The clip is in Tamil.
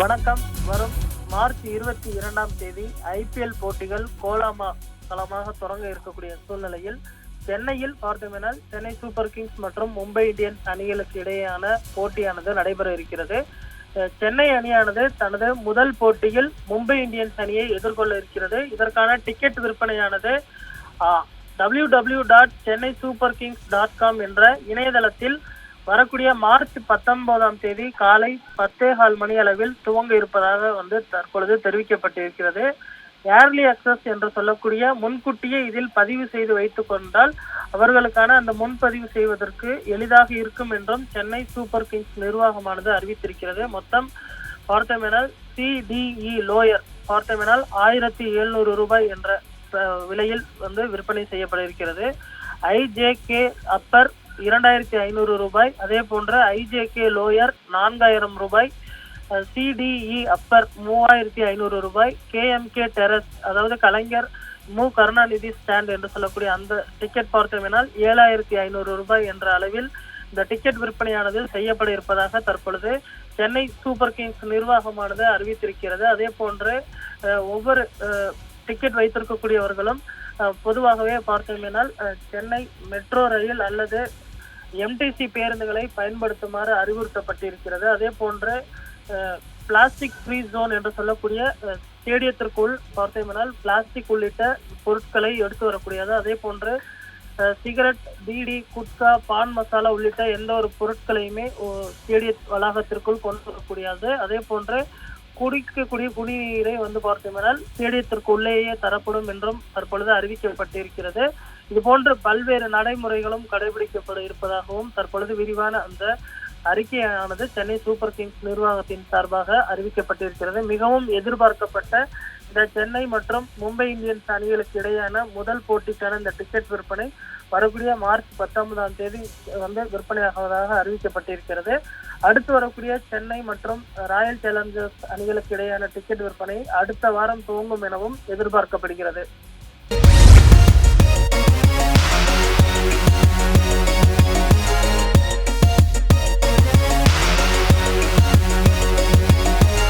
வணக்கம். வரும் மார்ச் இருபத்தி இரண்டாம் தேதி ஐபிஎல் போட்டிகள் கோலாமா தளமாக தொடங்க இருக்கக்கூடிய சூழ்நிலையில் சென்னையில் பார்த்தோமெனால் சென்னை சூப்பர் கிங்ஸ் மற்றும் மும்பை இந்தியன்ஸ் அணிகளுக்கு இடையேயான போட்டியானது நடைபெற இருக்கிறது. சென்னை அணியானது தனது முதல் போட்டியில் மும்பை இந்தியன்ஸ் அணியை எதிர்கொள்ள இருக்கிறது. இதற்கான டிக்கெட் விற்பனையானது W W dot Chennai super kings dot com என்ற இணையதளத்தில் வரக்கூடிய மார்ச் பத்தொன்பதாம் தேதி காலை பத்தே கால் மணி அளவில் துவங்க இருப்பதாக வந்து தற்பொழுது தெரிவிக்கப்பட்டிருக்கிறது. ஏர்லி அக்சஸ் என்று சொல்லக்கூடிய முன்கூட்டியே இதில் பதிவு செய்து வைத்துக் கொண்டால் அவர்களுக்கான அந்த முன்பதிவு செய்வதற்கு எளிதாக இருக்கும் என்றும் சென்னை சூப்பர் கிங்ஸ் நிர்வாகமானது அறிவித்திருக்கிறது. மொத்தம் பார்த்தோமெனால் சிடிஇ லோயர் பார்த்தோமெனால் ஆயிரத்தி எழுநூறு ரூபாய் என்ற விலையில் வந்து விற்பனை செய்யப்பட இருக்கிறது ஐஜேகே அப்பர் இரண்டாயிரத்தி ஐநூறு ரூபாய். அதே போன்று ஐஜேகே லோயர் நான்காயிரம் ரூபாய். சிடிஇ அப்பர் மூவாயிரத்தி ஐநூறு ரூபாய். கேஎம்கே டெரஸ் அதாவது கலைஞர் மு. கருணாநிதி ஸ்டாண்ட் என்று சொல்லக்கூடிய அந்த டிக்கெட் பார்த்தோமினால் ஏழாயிரத்தி ஐநூறு ரூபாய் என்ற அளவில் இந்த டிக்கெட் விற்பனையானது செய்யப்பட இருப்பதாக தற்பொழுது சென்னை சூப்பர் கிங்ஸ் நிர்வாகமானது அறிவித்திருக்கிறது. அதே போன்று ஒவ்வொரு டிக்கெட் வைத்திருக்கக்கூடியவர்களும் பொதுவாகவே பார்த்தோமேனால் சென்னை மெட்ரோ ரயில் அல்லது எம்டிசி பேருந்துகளை பயன்படுத்துமாறு அறிவுறுத்தப்பட்டிருக்கிறது. அதே போன்று பிளாஸ்டிக் ஃப்ரீ ஜோன் என்று சொல்லக்கூடிய ஸ்டேடியத்திற்குள் பார்த்தோம்னால் பிளாஸ்டிக் உள்ளிட்ட பொருட்களை எடுத்து வரக்கூடியது. அதே போன்று சிகரெட் பீடி குட்கா பான் மசாலா உள்ளிட்ட எந்த ஒரு பொருட்களையுமே ஸ்டேடிய வளாகத்திற்குள் கொண்டு வரக்கூடியது. அதே போன்று குடிக்கக்கூடிய குடிநீரை வந்து பார்த்தோம்னால் ஸ்டேடியத்திற்குள்ளேயே தரப்படும் என்றும் தற்பொழுது அறிவிக்கப்பட்டிருக்கிறது. இது போன்ற பல்வேறு நடைமுறைகளும் கடைபிடிக்கப்பட இருப்பதாகவும் தற்பொழுது விரிவான அந்த அறிக்கையானது சென்னை சூப்பர் கிங்ஸ் நிர்வாகத்தின் சார்பாக அறிவிக்கப்பட்டிருக்கிறது. மிகவும் எதிர்பார்க்கப்பட்ட இந்த சென்னை மற்றும் மும்பை இந்தியன்ஸ் அணிகளுக்கு இடையேயான முதல் போட்டிக்கான இந்த டிக்கெட் விற்பனை வரக்கூடிய மார்ச் பத்தொன்பதாம் தேதி வந்து விற்பனையாகுவதாக அறிவிக்கப்பட்டிருக்கிறது. அடுத்து வரக்கூடிய சென்னை மற்றும் ராயல் சேலஞ்சர்ஸ் அணிகளுக்கு இடையேயான டிக்கெட் விற்பனை அடுத்த வாரம் துவங்கும் எனவும் எதிர்பார்க்கப்படுகிறது.